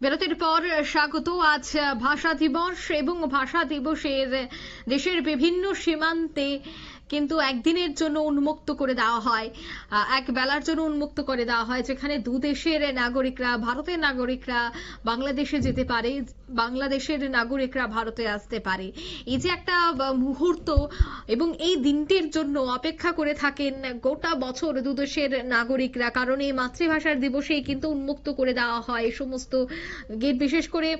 বিরতির পর স্বাগত। আজ ভাষা দিবস এবং ভাষা দিবসের দেশের বিভিন্ন সীমান্তে কিন্তু একদিনের জন্য উন্মুক্ত করে দেওয়া হয়। এক বেলার জন্য উন্মুক্ত করে দেওয়া হয়, যেখানে দু দেশের নাগরিকরা, ভারতের নাগরিকরা বাংলাদেশে যেতে পারে, বাংলাদেশের নাগরিকরা ভারতে আসতে পারে। এই যে একটা মুহূর্ত, এবং এই দিনটির জন্য অপেক্ষা করে থাকেন গোটা বছর দু দেশের নাগরিকরা, কারণ এই মাতৃভাষার দিবসেই কিন্তু উন্মুক্ত করে দেওয়া হয়। এই সমস্ত গেট, বিশেষ করে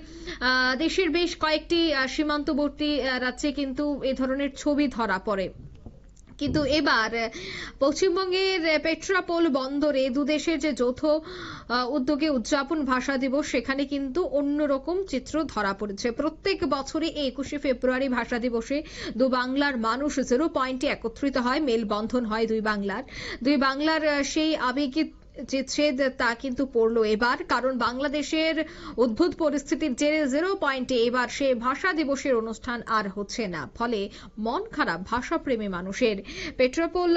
দেশের বেশ কয়েকটি সীমান্তবর্তী রাজ্যে কিন্তু এ ধরনের ছবি ধরা পড়ে। কিন্তু এবার পশ্চিমবঙ্গের পেট্রাপোল বন্দরে দুদেশের যে যৌথ উদ্যোগে উদযাপন ভাষা দিবস, সেখানে কিন্তু অন্যরকম চিত্র ধরা পড়েছে। প্রত্যেক বছরে একুশে ফেব্রুয়ারি ভাষা দিবসে দু বাংলার মানুষ জিরো পয়েন্টে একত্রিত হয়, মেলবন্ধন হয় দুই বাংলার। দুই বাংলার সেই আবেগী যে ছেদ তা কিন্তু পড়ল এবার, কারণ বাংলাদেশের উদ্ভুত পরিস্থিতির জেরে জিরো পয়েন্টে এবার সে ভাষা দিবসের অনুষ্ঠান আর হচ্ছে না। ফলে মন খারাপ, ভাষাপ্রেমী মানুষের। পেট্রোপোল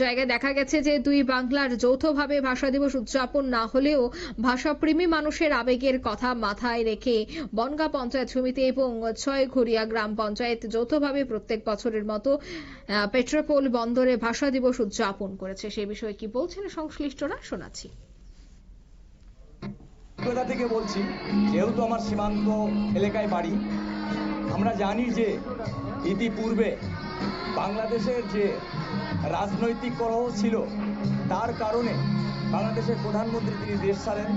জায়গায় দেখা গেছে যে দুই বাংলার যৌথভাবে ভাষা দিবস উদযাপন না হলেও ভাষাপ্রেমী মানুষের আবেগের কথা মাথায় রেখে বনগা পঞ্চায়েত সমিতি এবং ছয়ঘরিয়া গ্রাম পঞ্চায়েত যৌথভাবে প্রত্যেক বছরের মতো পেট্রোপোল বন্দরে ভাষা দিবস উদযাপন করেছে। সে বিষয়ে কি বলছেন সংশ্লিষ্টরা শোনাচ্ছি। অভিজ্ঞতা থেকে বলছি, যেহেতু আমার সীমান্ত এলাকায় বাড়ি, আমরা জানি যে ইতিপূর্বে বাংলাদেশের যে রাজনৈতিক কলহ ছিল, তার কারণে বাংলাদেশের প্রধানমন্ত্রী তিনি দেশ ছাড়েন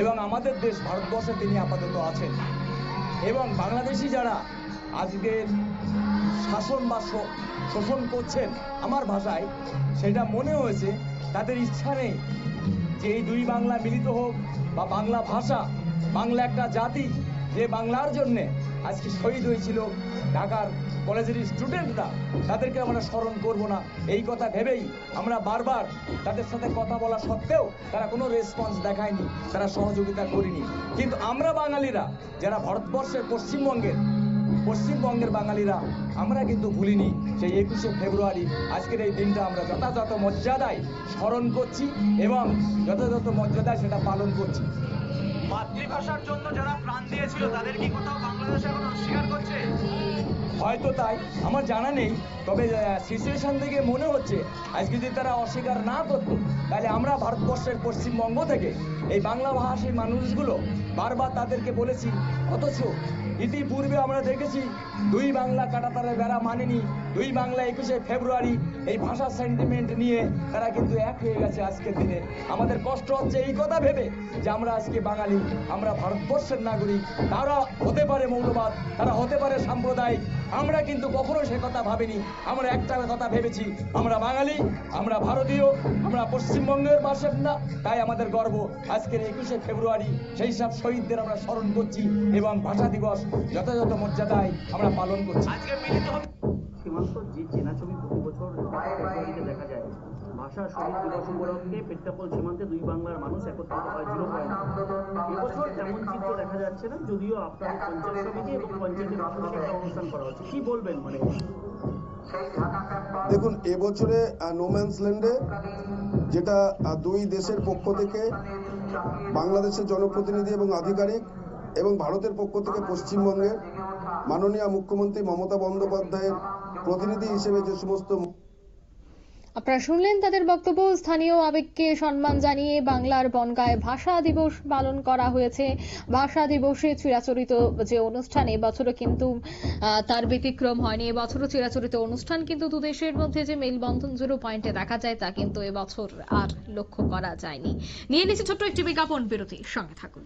এবং আমাদের দেশ ভারতবর্ষে তিনি আপাতত আছেন। এবং বাংলাদেশি যারা আজকের শাসন বা শোষণ করছেন আমার ভাষায়, সেটা মনে হয়েছে, তাদের ইচ্ছা নেই যে এই দুই বাংলা মিলিত হোক বা বাংলা ভাষা, বাংলা একটা জাতি, যে বাংলার জন্য আজকে শহীদ হয়েছিল ঢাকার কলেজের স্টুডেন্টরা, তাদেরকে আমরা স্মরণ করব না। এই কথা ভেবেই আমরা বারবার তাদের সাথে কথা বলা সত্ত্বেও তারা কোনো রেসপন্স দেখায়নি, তারা সহযোগিতা করিনি। কিন্তু আমরা বাঙালিরা, যারা ভারতবর্ষের পশ্চিমবঙ্গের পশ্চিমবঙ্গের বাঙালিরা, আমরা কিন্তু ভুলিনি সেই একুশে ফেব্রুয়ারি, আজকের এই দিনটা আমরা যথাযথ মর্যাদায় স্মরণ করছি এবং যথাযথ মর্যাদায় সেটা পালন করছি। মাতৃভাষার জন্য যারা প্রাণ দিয়েছিল, তাদের কি কোথাও বাংলাদেশ এখন অস্বীকার করছে? হয়তো তাই, আমার জানা নেই। তবে সিচুয়েশন থেকে মনে হচ্ছে আজকে যদি তারা অস্বীকার না করতো, তাহলে আমরা ভারতবর্ষের পশ্চিমবঙ্গ থেকে এই বাংলা ভাষী মানুষগুলো বারবার তাদেরকে বলেছি, অথচ ইতিপূর্বে আমরা দেখেছি, দুই বাংলা কাটাতারের বেড়া মানেনি, দুই বাংলা একুশে ফেব্রুয়ারি এই ভাষা সেন্টিমেন্ট নিয়ে তারা কিন্তু এক হয়ে গেছে আজকের দিনে। আমাদের কষ্ট হচ্ছে এই কথা ভেবে যে আমরা আজকে বাঙালি, আমরা ভারতবর্ষের নাগরিক, তারা হতে পারে মৌলবাদ, তারা হতে পারে সাম্প্রদায়িক আমরা কিন্তু কখনো সে কথা ভাবিনি। আমরা একটা কথা ভেবেছি আমরা বাঙালি আমরা ভারতীয় আমরা পশ্চিমবঙ্গের বাসিন্দা তাই আমাদের গর্ব। আজকের একুশে ফেব্রুয়ারি সেই সব শহীদদের আমরা স্মরণ করছি এবং ভাষা দিবস যথাযথ মর্যাদায় আমরা পালন করছি। আজকে মিলিত সীমান্ত যে চেনা ছবি প্রতি বছর দেখা যায় ভাষা শহীদ দিবস উপলক্ষে পেট্টাপোল সীমান্তে দুই বাংলার মানুষ একত্রিত হয়। জিরো পয়েন্ট এবছর তেমন চিত্র দেখা যাচ্ছে না যদিও আপনাদের পঞ্চায়েত সমিতি এবং পঞ্চায়েতের পাশাপাশি একটা অনুষ্ঠান করা হচ্ছে। কি বলবেন মানে? দেখুন এবছরে নোম্যান্স ল্যান্ডে যেটা দুই দেশের পক্ষ থেকে বাংলাদেশের জনপ্রতিনিধি এবং আধিকারিক এবং ভারতের পক্ষ থেকে পশ্চিমবঙ্গের মাননীয় মুখ্যমন্ত্রী মমতা বন্দ্যোপাধ্যায়ের প্রতিনিধি হিসেবে যে সমস্ত আপনারা শুনলেন তাদের বক্তব্য। স্থানীয় আবেগকে সম্মান জানিয়ে বাংলার বনগায় ভাষা দিবস পালন করা হয়েছে। ভাষা দিবসে চিরাচরিত যে অনুষ্ঠান, এবছরও কিন্তু তার ব্যতিক্রম হয়নি। এবছরও চিরাচরিত অনুষ্ঠান কিন্তু দু দেশের মধ্যে যে মেলবন্ধন জিরো পয়েন্টে দেখা যায়, তা কিন্তু এবছর আর লক্ষ্য করা যায়নি। নিয়ে নিচ্ছে ছোট্ট একটি বিজ্ঞাপন বিরতি সঙ্গে থাকুন।